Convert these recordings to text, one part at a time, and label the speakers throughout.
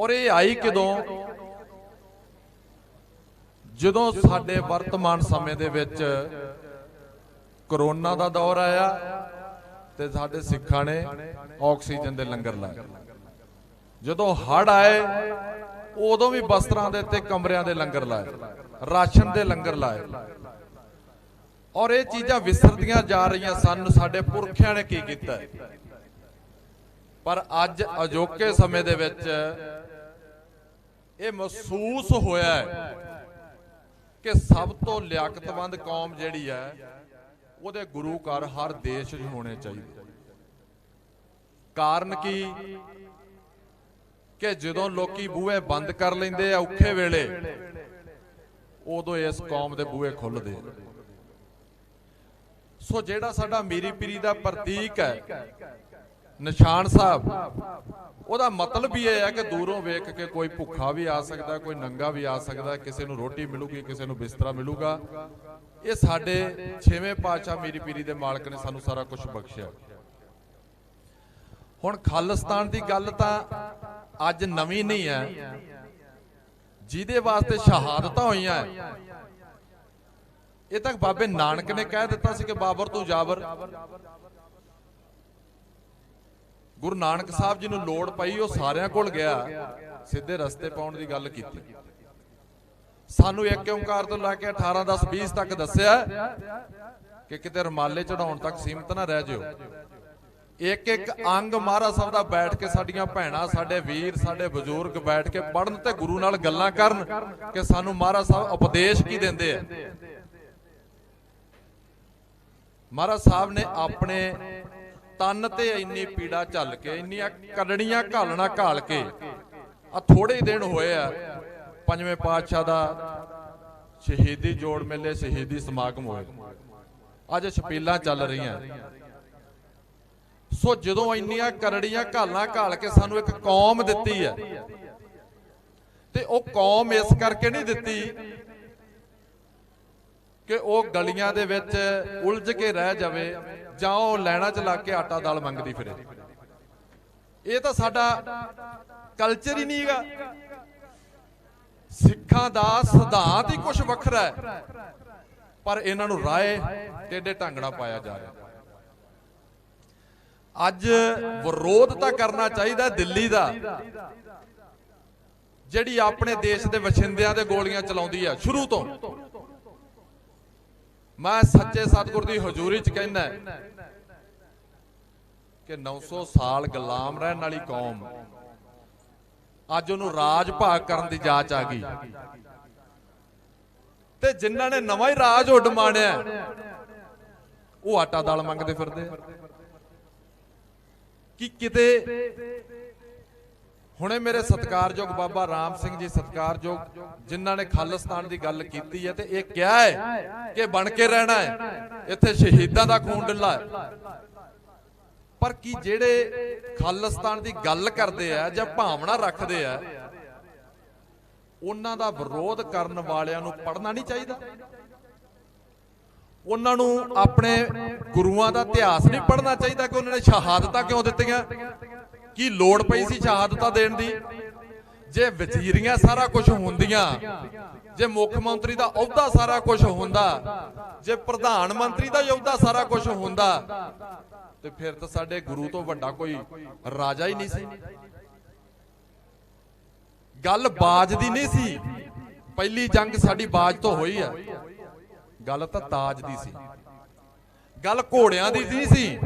Speaker 1: ਔਰ ਇਹ ਆਈ ਕਦੋਂ? ਜਦੋਂ ਸਾਡੇ ਵਰਤਮਾਨ ਸਮੇਂ ਦੇ ਵਿੱਚ ਕਰੋਨਾ ਦਾ ਦੌਰ ਆਇਆ ਤੇ ਸਾਡੇ ਸਿੱਖਾਂ ਨੇ ਆਕਸੀਜਨ ਦੇ ਲੰਗਰ ਲਾਏ। ਜਦੋਂ ਹੜ ਆਏ, ਉਦੋਂ ਵੀ ਬਸਤਰਾਂ ਦੇ ਤੇ ਕਮਰਿਆਂ ਦੇ ਲੰਗਰ ਲਾਏ, ਰਾਸ਼ਨ ਦੇ ਲੰਗਰ ਲਾਏ। ਔਰ ਇਹ ਚੀਜ਼ਾਂ ਵਿਸਰਦੀਆਂ ਜਾ ਰਹੀਆਂ ਸਨ, ਸਾਡੇ ਪੁਰਖਿਆਂ ਨੇ ਕੀ ਕੀਤਾ? ਪਰ ਅੱਜ ਅਜੋਕੇ ਸਮੇਂ ਦੇ ਵਿੱਚ ਇਹ ਮਹਿਸੂਸ ਹੋਇਆ ਹੈ ਕਿ ਸਭ ਤੋਂ ਲਿਆਕਤਵੰਦ ਕੌਮ ਜਿਹੜੀ ਹੈ, ਉਹਦੇ ਗੁਰੂ ਘਰ ਹਰ ਦੇਸ਼ 'ਚ ਹੋਣੇ ਚਾਹੀਦੇ। ਕਾਰਨ ਕੀ? ਕਿ ਜਦੋਂ ਲੋਕੀ ਬੂਹੇ ਬੰਦ ਕਰ ਲੈਂਦੇ ਆ ਔਖੇ ਵੇਲੇ, ਉਦੋਂ ਇਸ ਕੌਮ ਦੇ ਬੂਹੇ ਖੁੱਲਦੇ ਸੋ ਜਿਹੜਾ ਸਾਡਾ ਮੀਰੀ ਪੀਰੀ ਦਾ ਪ੍ਰਤੀਕ ਹੈ, ਨਿਸ਼ਾਨ ਸਾਹਿਬ ਉਹਦਾ ਮਤਲਬ ਵੀ ਇਹ ਹੈ ਕਿ ਦੂਰੋਂ ਵੇਖ ਕੇ ਕੋਈ ਭੁੱਖਾ ਵੀ ਆ ਸਕਦਾ, ਕੋਈ ਨੰਗਾ ਵੀ ਆ ਸਕਦਾ, ਕਿਸੇ ਨੂੰ ਰੋਟੀ ਮਿਲੂਗੀ, ਕਿਸੇ ਨੂੰ ਬਿਸਤਰਾ ਮਿਲੂਗਾ। ਇਹ ਸਾਡੇ ਛੇਵੇਂ ਪਾਤਸ਼ਾਹ ਮੀਰੀ ਪੀਰੀ ਦੇ ਮਾਲਕ ਨੇ ਸਾਨੂੰ ਸਾਰਾ ਕੁਝ ਬਖਸ਼ਿਆ। ਹੁਣ ਖਾਲਿਸਤਾਨ ਦੀ ਗੱਲ ਤਾਂ ਅੱਜ ਨਵੀਂ ਨਹੀਂ ਹੈ। ਜਿਹਦੇ ਵਾਸਤੇ ਸ਼ਹਾਦਤਾਂ ਹੋਈਆਂ ਇਹ ਤਾਂ ਬਾਬੇ ਨਾਨਕ ਨੇ ਕਹਿ ਦਿੱਤਾ ਸੀ ਕਿ ਬਾਬਰ ਤੂੰ ਜਾਬਰ। ਗੁਰੂ ਨਾਨਕ ਸਾਹਿਬ ਜੀ ਨੂੰ ਲੋੜ ਪਈ, ਉਹ ਸਾਰਿਆਂ ਕੋਲ ਗਿਆ, ਸਿੱਧੇ ਰਸਤੇ ਪਾਉਣ ਦੀ ਗੱਲ ਕੀਤੀ। ਸਾਨੂੰ ਇੱਕ ਓੰਕਾਰ ਤੋਂ ਲੈ ਕੇ 18 10 20 ਤੱਕ ਦੱਸਿਆ ਕਿ ਕਿਤੇ ਰਮਾਲੇ ਚੜਾਉਣ ਤੱਕ ਸੀਮਤ ਨਾ ਰਹਿ ਜਿਓ। ਇੱਕ ਇੱਕ ਅੰਗ ਮਹਾਰਾਜ ਸਾਹਿਬ ਦਾ ਬੈਠ ਕੇ ਸਾਡੀਆਂ ਭੈਣਾਂ, ਸਾਡੇ ਵੀਰ, ਸਾਡੇ ਬਜ਼ੁਰਗ ਬੈਠ ਕੇ ਪੜਨ ਤੇ ਗੁਰੂ ਨਾਲ ਗੱਲਾਂ ਕਰਨ ਕਿ ਸਾਨੂੰ ਮਹਾਰਾਜ ਸਾਹਿਬ ਉਪਦੇਸ਼ ਕੀ ਦਿੰਦੇ ਆ। ਮਹਾਰਾਜ ਸਾਹਿਬ ਨੇ ਆਪਣੇ ਤਨ ਤੇ ਇੰਨੀ ਪੀੜਾ ਝੱਲ ਕੇ, ਇੰਨੀਆਂ ਕਰੜੀਆਂ ਘਾਲਣਾ ਘਾਲ ਕੇ ਆ ਥੋੜੇ ਦਿਨ ਹੋਏ ਆ, ਪੰਜਵੇਂ ਪਾਤਸ਼ਾਹ ਦਾ ਸ਼ਹੀਦੀ ਜੋੜ ਮੇਲੇ, ਸ਼ਹੀਦੀ ਸਮਾਗਮ ਹੋਏ। ਅੱਜ ਛਪੀਲਾਂ ਚੱਲ ਰਹੀਆਂ। ਸੋ ਜਦੋਂ ਇੰਨੀਆਂ ਕਰੜੀਆਂ ਘਾਲਾਂ ਘਾਲ ਕੇ ਸਾਨੂੰ ਇੱਕ ਕੌਮ ਦਿੱਤੀ ਹੈ, ਤੇ ਉਹ ਕੌਮ ਇਸ ਕਰਕੇ ਨਹੀਂ ਦਿੱਤੀ ਕਿ ਉਹ ਗਲੀਆਂ ਦੇ ਵਿੱਚ ਉਲਝ ਕੇ ਰਹਿ ਜਾਵੇ ਜਾਂ ਉਹ ਲੈਣਾ ਚ ਲੱਗ ਕੇ ਆਟਾ ਦਾਲ ਮੰਗਦੀ ਫਿਰੇ। ਇਹ ਤਾਂ ਸਾਡਾ ਕਲਚਰ ਹੀ ਨਹੀਂਗਾ ਸਿੱਖਾਂ ਦਾ ਸਿਧਾਂਤ ਹੀ ਕੁਝ ਵੱਖਰਾ ਹੈ, ਪਰ ਇਹਨਾਂ ਨੂੰ ਰਾਏ ਟੇਡੇ ਢੰਗਣਾ ਪਾਇਆ ਜਾ ਰਿਹਾ। ਅੱਜ ਵਿਰੋਧ ਤਾਂ ਕਰਨਾ ਚਾਹੀਦਾ ਦਿੱਲੀ ਦਾ, ਜਿਹੜੀ ਆਪਣੇ ਦੇਸ਼ ਦੇ ਵਸਿੰਦਿਆਂ ਦੇ ਗੋਲੀਆਂ ਚਲਾਉਂਦੀ ਆ, ਸ਼ੁਰੂ ਤੋਂ। ਮੈਂ ਸੱਚੇ ਸਤਿਗੁਰ ਦੀ ਹਜ਼ੂਰੀ 'ਚ ਕਹਿੰਦਾ ਕਿ 900 ਸਾਲ ਗੁਲਾਮ ਰਹਿਣ ਵਾਲੀ ਕੌਮ ਅੱਜ ਉਹਨੂੰ ਰਾਜ ਭਾਗ ਕਰਨ ਦੀ ਜਾਚ ਆ ਗਈ। ਤੇ ਜਿਨ੍ਹਾਂ ਨੇ ਨਵਾਂ ਹੀ ਰਾਜ ਉੱਡ ਮਾਣਿਆ, ਉਹ ਆਟਾ ਦਾਲ ਮੰਗਦੇ ਫਿਰਦੇ ਕਿ ਕਿਤੇ ਹੁਣੇ ਮੇਰੇ ਸਤਿਕਾਰਯੋਗ ਬਾਬਾ ਰਾਮ ਸਿੰਘ ਜੀ, ਸਤਿਕਾਰਯੋਗ ਜਿਨ੍ਹਾਂ ਨੇ ਖਾਲਿਸਤਾਨ ਦੀ ਗੱਲ ਕੀਤੀ ਹੈ ਤੇ ਇਹ ਕਿਹਾ ਹੈ ਕਿ ਬਣ ਕੇ ਰਹਿਣਾ ਹੈ। ਇੱਥੇ ਸ਼ਹੀਦਾਂ ਦਾ ਖੂਨ ਡੁੱਲਾ ਹੈ। ਪਰ ਕੀ ਜਿਹੜੇ ਖਾਲਿਸਤਾਨ ਦੀ ਗੱਲ ਕਰਦੇ ਆ ਜਾਂ ਭਾਵਨਾ ਰੱਖਦੇ ਆ, ਉਹਨਾਂ ਦਾ ਵਿਰੋਧ ਕਰਨ ਵਾਲਿਆਂ ਨੂੰ ਪੜਨਾ ਨਹੀਂ ਚਾਹੀਦਾ? ਉਹਨਾਂ ਨੂੰ ਆਪਣੇ ਗੁਰੂਆਂ ਦਾ ਇਤਿਹਾਸ ਨਹੀਂ ਪੜਨਾ ਚਾਹੀਦਾ ਕਿ ਉਹਨਾਂ ਨੇ ਸ਼ਹਾਦਤਾਂ ਕਿਉਂ ਦਿੱਤੀਆਂ? ਕੀ ਲੋੜ ਪਈ ਸੀ ਸ਼ਹਾਦਤਾਂ ਦੇਣ ਦੀ? ਜੇ ਵਜ਼ੀਰੀਆਂ ਸਾਰਾ ਕੁਝ ਹੁੰਦੀਆਂ, ਜੇ ਮੁੱਖ ਮੰਤਰੀ ਦਾ ਅਹੁਦਾ ਸਾਰਾ ਕੁਝ ਹੁੰਦਾ, ਜੇ ਪ੍ਰਧਾਨ ਮੰਤਰੀ ਦਾ ਅਹੁਦਾ ਸਾਰਾ ਕੁਝ ਹੁੰਦਾ, ਤੇ ਫਿਰ ਤਾਂ ਸਾਡੇ ਗੁਰੂ ਤੋਂ ਵੱਡਾ ਕੋਈ ਰਾਜਾ ਹੀ ਨਹੀਂ ਸੀ। ਗੱਲ ਬਾਜ ਦੀ ਨਹੀਂ ਸੀ। ਪਹਿਲੀ ਜੰਗ ਸਾਡੀ ਬਾਜ ਤੋਂ ਹੋਈ ਆ। ਗੱਲ ਤਾਂ ਤਾਜ ਦੀ ਸੀ। ਗੱਲ ਘੋੜਿਆਂ ਦੀ ਨਹੀਂ ਸੀ।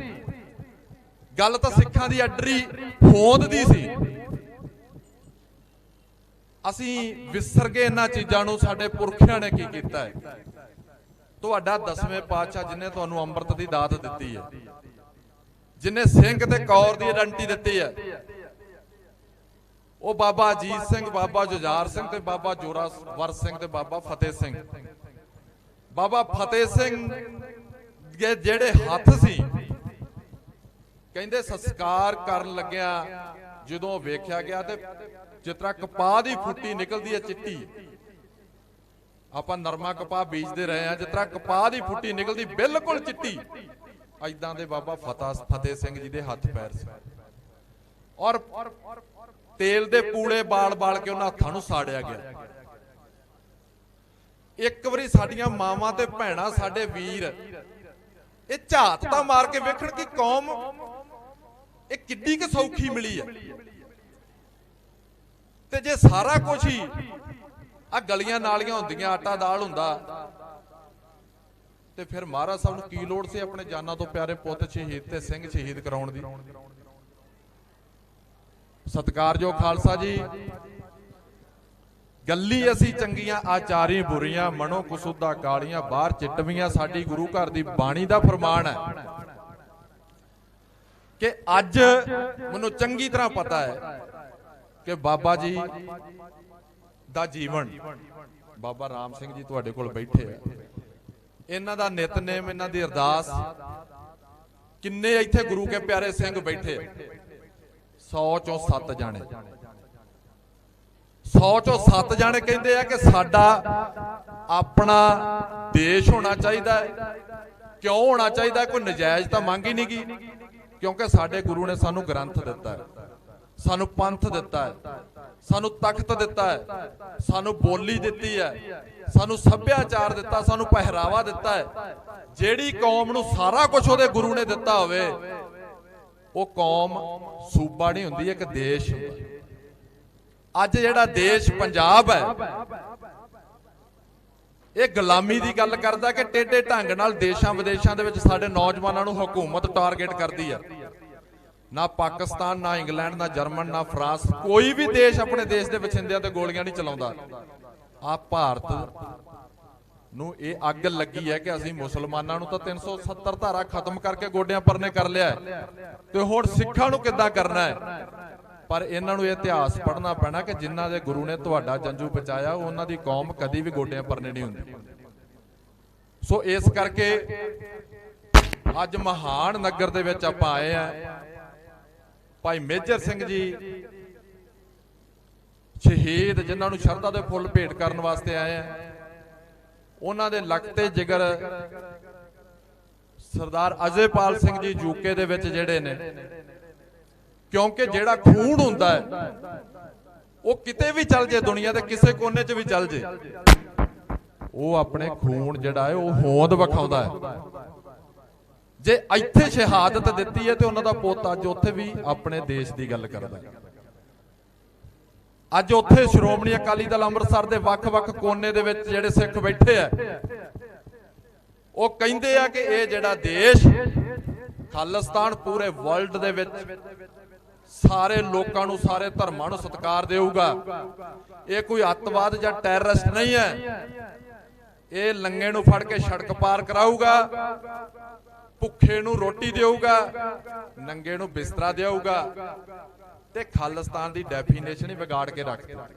Speaker 1: ਗੱਲ ਤਾਂ ਸਿੱਖਾਂ ਦੀ ਅੱਡਰੀ ਹੋਂਦ ਦੀ ਸੀ। ਅਸੀਂ ਵਿਸਰ ਗਏ ਇਹਨਾਂ ਚੀਜ਼ਾਂ ਨੂੰ, ਸਾਡੇ ਪੁਰਖਿਆਂ ਨੇ ਕੀ ਕੀਤਾ ਹੈ? ਤੁਹਾਡਾ ਦਸਵੇਂ ਪਾਤਸ਼ਾਹ ਜਿਨੇ ਤੁਹਾਨੂੰ ਅੰਮ੍ਰਿਤ ਦੀ ਦਾਤ ਦਿੱਤੀ ਹੈ, ਜਿਨੇ ਸਿੰਘ ਤੇ ਕੌਰ ਦੀ ਆਇਡੈਂਟੀ ਦਿੱਤੀ ਹੈ, ਉਹ ਬਾਬਾ ਅਜੀਤ ਸਿੰਘ, ਬਾਬਾ ਜੁਝਾਰ ਸਿੰਘ ਤੇ ਬਾਬਾ ਜੋਰਾਵਰ ਸਿੰਘ ਤੇ ਬਾਬਾ ਫਤਿਹ ਸਿੰਘ। ਬਾਬਾ ਫਤਿਹ ਸਿੰਘ ਦੇ ਜਿਹੜੇ ਹੱਥ ਸੀ ਕਹਿੰਦੇ ਸੰਸਕਾਰ ਕਰਨ ਲੱਗਿਆ ਜਦੋਂ ਵੇਖਿਆ ਗਿਆ ਤੇ ਜਿਸ ਤਰ੍ਹਾਂ ਕਪਾਹ ਦੀ ਫੁੱਟੀ ਨਿਕਲਦੀ ਹੈ ਚਿੱਟੀ। ਆਪਾਂ ਨਰਮਾ ਕਪਾਹ ਬੀਜਦੇ ਰਹੇ ਆ ਜਿਸ ਤਰ੍ਹਾਂ ਕਪਾਹ ਦੀ ਫੁੱਟੀ ਨਿਕਲਦੀ ਬਿਲਕੁਲ ਚਿੱਟੀ। ਐਦਾਂ ਦੇ ਬਾਬਾ ਫਤਾ ਫਤਿਹ ਸਿੰਘ ਜੀ ਦੇ ਹੱਥ ਪੈਰ ਸੀ। ਔਰ ਤੇਲ ਦੇ ਪੂੜੇ ਬਾਲ-ਬਾਲ ਕੇ ਉਹਨਾਂ ਹੱਥਾਂ ਨੂੰ ਸਾੜਿਆ ਗਿਆ। ਇੱਕ ਵਾਰੀ ਸਾਡੀਆਂ ਮਾਵਾਂ ਤੇ ਭੈਣਾਂ, ਸਾਡੇ ਵੀਰ, ਇਹ ਝਾਤ ਤਾਂ ਮਾਰ ਕੇ ਵੇਖਣ ਕਿ ਕੌਮ ਇਹ ਕਿੱਡੀ ਕਿ ਸੌਖੀ ਮਿਲੀ ਹੈ ਤੇ ਜੇ ਸਾਰਾ ਕੁਝ ਹੀ ਆ ਗਲੀਆਂ ਨਾਲੀਆਂ ਹੁੰਦੀਆਂ ਆਟਾ ਦਾਲ ਹੁੰਦਾ ਤੇ ਫਿਰ ਮਹਾਰਾਜ ਸਾਹਿਬ ਨੂੰ ਕੀ ਲੋੜ ਸੀ ਆਪਣੇ ਜਾਨਾਂ ਤੋਂ ਪਿਆਰੇ ਪੁੱਤ ਸ਼ਹੀਦ ਤੇ ਸਿੰਘ ਸ਼ਹੀਦ ਕਰਾਉਣ ਦੀ? ਸਤਿਕਾਰਯੋਗ ਖਾਲਸਾ ਜੀ। ਗੱਲੀ ਅਸੀਂ ਚੰਗੀਆਂ ਆਚਾਰੀ ਬੁਰੀਆਂ ਮਨੋ ਕੁਸੁਦਾ ਕਾਲੀਆਂ ਬਾਹਰ ਚਿੱਟਵੀਆਂ ਸਾਡੀ ਗੁਰੂ ਘਰ ਦੀ ਬਾਣੀ ਦਾ ਫਰਮਾਨ ਹੈ। ਕਿ ਅੱਜ ਮੈਨੂੰ ਚੰਗੀ ਤਰ੍ਹਾਂ ਪਤਾ ਹੈ ਕਿ ਬਾਬਾ ਜੀ ਦਾ ਜੀਵਨ ਬਾਬਾ ਰਾਮ ਸਿੰਘ ਜੀ ਤੁਹਾਡੇ ਕੋਲ ਬੈਠੇ ਆ। ਇਹਨਾਂ ਦਾ ਨਿਤਨੇਮ ਇਹਨਾਂ ਦੀ ਅਰਦਾਸ, ਕਿੰਨੇ ਇੱਥੇ ਗੁਰੂ ਕੇ ਪਿਆਰੇ ਸਿੰਘ ਬੈਠੇ 100 ਚੋਂ 7 ਜਾਣੇ। 100 ਚੋਂ 7 ਜਾਣੇ ਕਹਿੰਦੇ ਆ ਕਿ ਸਾਡਾ ਆਪਣਾ ਦੇਸ਼ ਹੋਣਾ ਚਾਹੀਦਾ ਹੈ। ਕਿਉਂ ਹੋਣਾ ਚਾਹੀਦਾ ਕੋਈ ਨਜਾਇਜ਼ ਤਾਂ ਮੰਗ ਹੀ ਨਹੀਂ ਗੀ ਕਿਉਂਕਿ ਸਾਡੇ ਗੁਰੂ ਨੇ ਸਾਨੂੰ ਗ੍ਰੰਥ ਦਿੱਤਾ ਹੈ। ਸਾਨੂੰ ਪੰਥ ਦਿੱਤਾ ਹੈ। ਸਾਨੂੰ ਤਖਤ ਦਿੱਤਾ ਹੈ। ਸਾਨੂੰ ਬੋਲੀ ਦਿੱਤੀ ਹੈ। ਸਾਨੂੰ ਸੱਭਿਆਚਾਰ ਦਿੱਤਾ, ਸਾਨੂੰ ਪਹਿਰਾਵਾ ਦਿੱਤਾ ਹੈ। ਜਿਹੜੀ ਕੌਮ ਨੂੰ ਸਾਰਾ ਕੁਝ ਉਹਦੇ ਗੁਰੂ ਨੇ ਦਿੱਤਾ ਹੋਵੇ, ਉਹ ਕੌਮ ਸੂਬਾ ਨਹੀਂ ਹੁੰਦੀ, ਇੱਕ ਦੇਸ਼ ਹੁੰਦਾ। ਅੱਜ ਜਿਹੜਾ ਦੇਸ਼ ਪੰਜਾਬ ਹੈ, ਇਹ ਗੁਲਾਮੀ ਦੀ ਗੱਲ ਕਰਦਾ ਕਿ ਟੇਢੇ ਢੰਗ ਨਾਲ ਦੇਸ਼ਾਂ ਵਿਦੇਸ਼ਾਂ ਦੇ ਵਿੱਚ ਸਾਡੇ ਨੌਜਵਾਨਾਂ ਨੂੰ ਹਕੂਮਤ ਟਾਰਗੇਟ ਕਰਦੀ ਆ। ਨਾ ਪਾਕਿਸਤਾਨ ਨਾ ਇੰਗਲੈਂਡ ਨਾ ਜਰਮਨ ਨਾ ਫਰਾਂਸ ਕੋਈ ਵੀ ਦੇਸ਼ ਆਪਣੇ ਦੇਸ਼ ਦੇ ਵਸਿੰਦਿਆਂ ਤੇ ਗੋਲੀਆਂ ਨਹੀਂ ਚਲਾਉਂਦਾ। ਆ ਭਾਰਤ ਨੂੰ ਇਹ ਅੱਗ ਲੱਗੀ ਹੈ ਕਿ ਅਸੀਂ ਮੁਸਲਮਾਨਾਂ ਨੂੰ ਤਾਂ 370 ਧਾਰਾ ਖਤਮ ਕਰਕੇ ਗੋਡਿਆਂ ਪਰਨੇ ਕਰ ਲਿਆ। ਤੇ ਹੁਣ ਸਿੱਖਾਂ ਨੂੰ ਕਿੱਦਾਂ ਕਰਨਾ ਹੈ? ਪਰ ਇਹਨਾਂ ਨੂੰ ਇਹ ਇਤਿਹਾਸ ਪੜ੍ਹਨਾ ਪੈਣਾ ਕਿ ਜਿਨ੍ਹਾਂ ਦੇ ਗੁਰੂ ਨੇ ਤੁਹਾਡਾ ਜੰਜੂ ਬਚਾਇਆ ਉਹਨਾਂ ਦੀ ਕੌਮ ਕਦੀ ਵੀ ਗੋਡਿਆਂ ਪਰਨੇ ਨਹੀਂ ਹੁੰਦੀ। ਸੋ ਇਸ ਕਰਕੇ ਅੱਜ ਮਹਾਨ ਨਗਰ ਦੇ ਵਿੱਚ ਆਪਾਂ ਆਏ ਆ ਭਾਈ ਮੇਜਰ ਸਿੰਘ ਜੀ, ਸ਼ਹੀਦ ਜਿਨ੍ਹਾਂ ਨੂੰ ਸ਼ਰਧਾ ਦੇ ਫੁੱਲ ਭੇਟ ਕਰਨ ਵਾਸਤੇ ਆਏ ਆ, ਉਹਨਾਂ ਦੇ ਲਖਤੇ ਜਿਗਰ ਸਰਦਾਰ ਅਜੇਪਾਲ ਸਿੰਘ ਜੀ ਯੂਕੇ ਦੇ ਵਿੱਚ ਜਿਹੜੇ ਨੇ, ਕਿਉਂਕਿ ਜਿਹੜਾ ਖੂਨ ਹੁੰਦਾ ਹੈ, ਉਹ ਕਿਤੇ ਵੀ ਚੱਲ ਜੇ ਦੁਨੀਆ ਦੇ ਕਿਸੇ ਕੋਨੇ 'ਚ ਵੀ ਚੱਲ ਜੇ, ਉਹ ਆਪਣੇ ਖੂਨ ਜਿਹੜਾ ਹੈ, ਉਹ ਹੋਂਦ ਵਿਖਾਉਂਦਾ ਹੈ। ਜੇ ਇੱਥੇ ਸ਼ਹਾਦਤ ਦਿੱਤੀ ਹੈ ਤੇ ਉਹਨਾਂ ਦਾ ਪੁੱਤ ਅੱਜ ਉੱਥੇ ਵੀ ਆਪਣੇ ਦੇਸ਼ ਦੀ ਗੱਲ ਕਰਦਾ। ਅੱਜ ਉੱਥੇ ਸ਼੍ਰੋਮਣੀ ਅਕਾਲੀ ਦਲ ਅੰਮ੍ਰਿਤਸਰ ਦੇ ਵੱਖ-ਵੱਖ ਕੋਨੇ ਦੇ ਵਿੱਚ ਜਿਹੜੇ ਸਿੱਖ ਬੈਠੇ ਆ, ਉਹ ਕਹਿੰਦੇ ਆ ਕਿ ਇਹ ਜਿਹੜਾ ਦੇਸ਼ ਖਾਲਿਸਤਾਨ ਪੂਰੇ ਵਰਲਡ ਦੇ ਵਿੱਚ ਸਾਰੇ ਲੋਕਾਂ ਨੂੰ, ਸਾਰੇ ਧਰਮਾਂ ਨੂੰ ਸਤਿਕਾਰ ਦੇਊਗਾ। ਇਹ ਕੋਈ ਅੱਤਵਾਦ ਜਾਂ ਟੈਰਰਿਸਟ ਨਹੀਂ ਹੈ। ਇਹ ਲੰਗੇ ਨੂੰ ਫੜ ਕੇ ਸੜਕ ਪਾਰ ਕਰਾਊਗਾ। ਭੁੱਖੇ ਨੂੰ ਰੋਟੀ ਦੇਊਗਾ, ਨੰਗੇ ਨੂੰ ਬਿਸਤਰਾ ਦੇਊਗਾ ਤੇ ਖਾਲਿਸਤਾਨ ਦੀ ਡੈਫੀਨੇਸ਼ਨ ਹੀ ਵਿਗਾੜ ਕੇ ਰੱਖਦਾ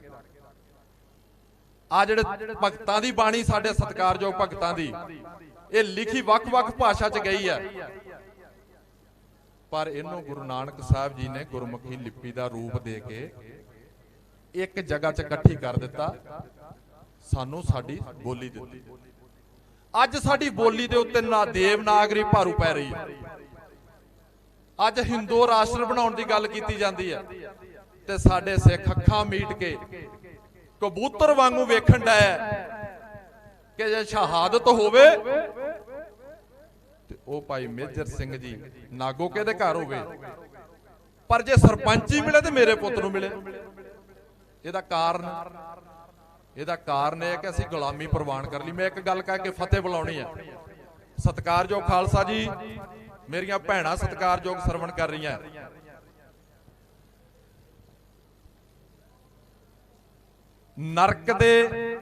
Speaker 1: ਆ ਜਿਹੜੇ ਭਗਤਾਂ ਦੀ ਬਾਣੀ ਸਾਡੇ ਸਤਿਕਾਰਯੋਗ ਭਗਤਾਂ ਦੀ, ਇਹ ਲਿਖੀ ਵੱਖ-ਵੱਖ ਭਾਸ਼ਾ 'ਚ ਗਈ ਹੈ। ਪਰ ਇਹਨੂੰ ਗੁਰੂ ਨਾਨਕ ਸਾਹਿਬ ਜੀ ਨੇ ਗੁਰਮੁਖੀ ਲਿਪੀ ਦਾ ਰੂਪ ਦੇ ਕੇ ਇੱਕ ਜਗ੍ਹਾ 'ਚ ਇਕੱਠੀ ਕਰ ਦਿੱਤਾ, ਸਾਨੂੰ ਸਾਡੀ ਬੋਲੀ ਦਿੱਤੀ। ਅੱਜ ਸਾਡੀ ਬੋਲੀ ਦੇ ਉੱਤੇ ਨਾ ਦੇਵਨਾਗਰੀ ਭਾਰੂ ਪੈ ਰਹੀ ਹੈ। ਅੱਜ ਹਿੰਦੂ ਰਾਸ਼ਟਰ ਬਣਾਉਣ ਦੀ ਗੱਲ ਕੀਤੀ ਜਾਂਦੀ ਹੈ ਤੇ ਸਾਡੇ ਸਿੱਖ ਅੱਖਾਂ ਮੀਟ ਕੇ ਕਬੂਤਰ ਵਾਂਗੂ ਵੇਖਣ ਦਾ ਕਿ ਜੇ ਸ਼ਹਾਦਤ ਹੋਵੇ ਤੇ ਉਹ ਭਾਈ ਮੇਜਰ ਸਿੰਘ ਜੀ ਨਾਗੋਕੇ ਦੇ ਘਰ ਹੋਵੇ। ਪਰ ਜੇ ਸਰਪੰਚ ਹੀ ਮਿਲੇ ਤੇ ਮੇਰੇ ਪੁੱਤ ਨੂੰ ਮਿਲੇ। ਇਹਦਾ ਕਾਰਨ ਇਹਦਾ ਕਾਰਨ ਇਹ ਹੈ ਕਿ ਅਸੀਂ ਗੁਲਾਮੀ ਪ੍ਰਵਾਨ ਕਰ ਲਈ। ਮੈਂ ਇੱਕ ਗੱਲ ਕਹਿ ਕੇ ਫਤਿਹ ਬੁਲਾਉਣੀ ਹੈ। ਸਤਿਕਾਰਯੋਗ ਖਾਲਸਾ ਜੀ, ਮੇਰੀਆਂ ਭੈਣਾਂ ਸਤਿਕਾਰਯੋਗ ਸਰਵਣ ਕਰ ਰਹੀਆਂ। ਨਰਕ ਦੇ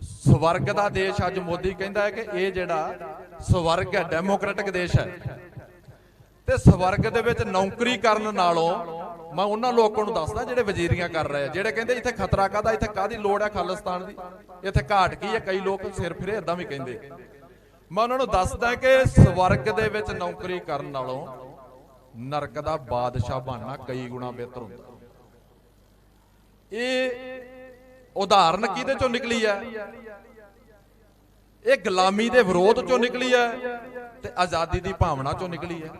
Speaker 1: ਸਵਰਗ ਦਾ ਦੇਸ਼ ਅੱਜ ਮੋਦੀ ਕਹਿੰਦਾ ਹੈ ਕਿ ਇਹ ਜਿਹੜਾ ਸਵਰਗ ਹੈ, ਡੈਮੋਕ੍ਰੈਟਿਕ ਦੇਸ਼ ਹੈ। ਤੇ ਸਵਰਗ ਦੇ ਵਿੱਚ ਨੌਕਰੀ ਕਰਨ ਨਾਲੋਂ ਮੈਂ ਉਹਨਾਂ ਲੋਕਾਂ ਨੂੰ ਦੱਸਦਾ ਜਿਹੜੇ ਵਜ਼ੀਰੀਆਂ ਕਰ ਰਹੇ ਆ, ਜਿਹੜੇ ਕਹਿੰਦੇ ਇੱਥੇ ਖਤਰਾ ਕਾਦਾ ਇੱਥੇ ਕਾਦੀ ਲੋੜ ਹੈ ਖਾਲਿਸਤਾਨ ਦੀ? ਇੱਥੇ ਘਾਟ ਕੀ ਹੈ ਕਈ ਲੋਕ ਸਿਰ ਫਿਰੇ ਇਦਾਂ ਵੀ ਕਹਿੰਦੇ। ਮੈਂ ਉਹਨਾਂ ਨੂੰ ਦੱਸਦਾ ਕਿ ਸਵਰਗ ਦੇ ਵਿੱਚ ਨੌਕਰੀ ਕਰਨ ਨਾਲੋਂ ਨਰਕ ਦਾ ਬਾਦਸ਼ਾਹ ਬਣਨਾ ਕਈ ਗੁਣਾ ਬਿਹਤਰ ਹੁੰਦਾ। ਇਹ ਉਦਾਹਰਨ ਕਿਹਦੇ ਚੋਂ ਨਿਕਲੀ ਹੈ ਇਹ ਗੁਲਾਮੀ ਦੇ ਵਿਰੋਧ ਚੋਂ ਨਿਕਲੀ ਹੈ ਤੇ ਆਜ਼ਾਦੀ ਦੀ ਭਾਵਨਾ ਚੋਂ ਨਿਕਲੀ ਹੈ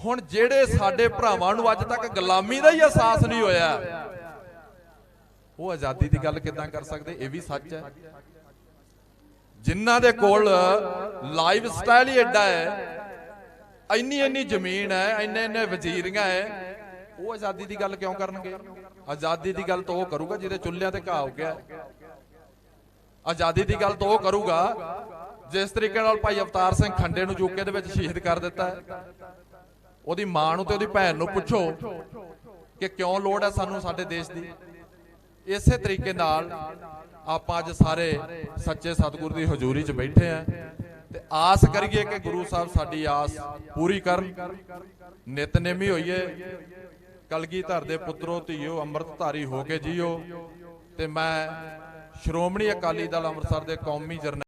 Speaker 1: ਹੁਣ ਜਿਹੜੇ ਸਾਡੇ ਭਰਾਵਾਂ ਨੂੰ ਅੱਜ ਤੱਕ ਗੁਲਾਮੀ ਦਾ ਹੀ ਅਹਿਸਾਸ ਨਹੀਂ ਹੋਇਆ, ਉਹ ਆਜ਼ਾਦੀ ਦੀ ਗੱਲ ਕਿਦਾਂ ਕਰ ਸਕਦੇ, ਇਹ ਵੀ ਸੱਚ ਹੈ। ਜਿਨ੍ਹਾਂ ਦੇ ਕੋਲ ਲਾਈਫ ਸਟਾਈਲ ਹੀ ਐਡਾ ਹੈ, ਇੰਨੀ ਇੰਨੀ ਜ਼ਮੀਨ ਹੈ, ਇੰਨੇ ਇੰਨੇ ਵਜ਼ੀਰੀਆਂ ਹੈ, ਉਹ ਆਜ਼ਾਦੀ ਦੀ ਗੱਲ ਕਿਉਂ ਕਰਨਗੇ? ਆਜ਼ਾਦੀ ਦੀ ਗੱਲ ਤਾਂ ਉਹ ਕਰੂਗਾ ਜਿਹਦੇ ਚੁੱਲ੍ਹਿਆਂ ਤੇ ਘਾਹ ਹੋ ਗਿਆ ਆਜ਼ਾਦੀ ਦੀ ਗੱਲ ਤਾਂ ਉਹ ਕਰੂਗਾ, ਜਿਸ ਤਰੀਕੇ ਨਾਲ ਭਾਈ ਅਵਤਾਰ ਸਿੰਘ ਖੰਡੇ ਨੂੰ ਯੂਕੇ ਦੇ ਵਿੱਚ ਸ਼ਹੀਦ ਕਰ ਦਿੱਤਾ। ਉਹਦੀ ਮਾਂ ਨੂੰ ਤੇ ਉਹਦੀ ਭੈਣ ਨੂੰ ਪੁੱਛੋ ਕਿ ਕਿਉਂ ਲੋੜ ਹੈ ਸਾਨੂੰ ਸਾਡੇ ਦੇਸ਼ ਦੀ? ਇਸੇ ਤਰੀਕੇ ਨਾਲ ਆਪਾਂ ਅੱਜ ਸਾਰੇ ਸੱਚੇ ਸਤਿਗੁਰ ਦੀ ਹਜ਼ੂਰੀ 'ਚ ਬੈਠੇ ਆ ਤੇ ਆਸ ਕਰੀਏ ਕਿ ਗੁਰੂ ਸਾਹਿਬ ਸਾਡੀ ਆਸ ਪੂਰੀ ਕਰਨ। ਨਿਤਨੇਮੀ ਹੋਈਏ। ਕਲਗੀ ਧਰ ਦੇ ਪੁੱਤਰੋ, ਧੀਓ, ਅੰਮ੍ਰਿਤਧਾਰੀ ਹੋ ਕੇ ਜੀਓ। ਤੇ ਮੈਂ ਸ਼੍ਰੋਮਣੀ ਅਕਾਲੀ ਦਲ ਅੰਮ੍ਰਿਤਸਰ ਦੇ ਕੌਮੀ ਜਰਨੈਲ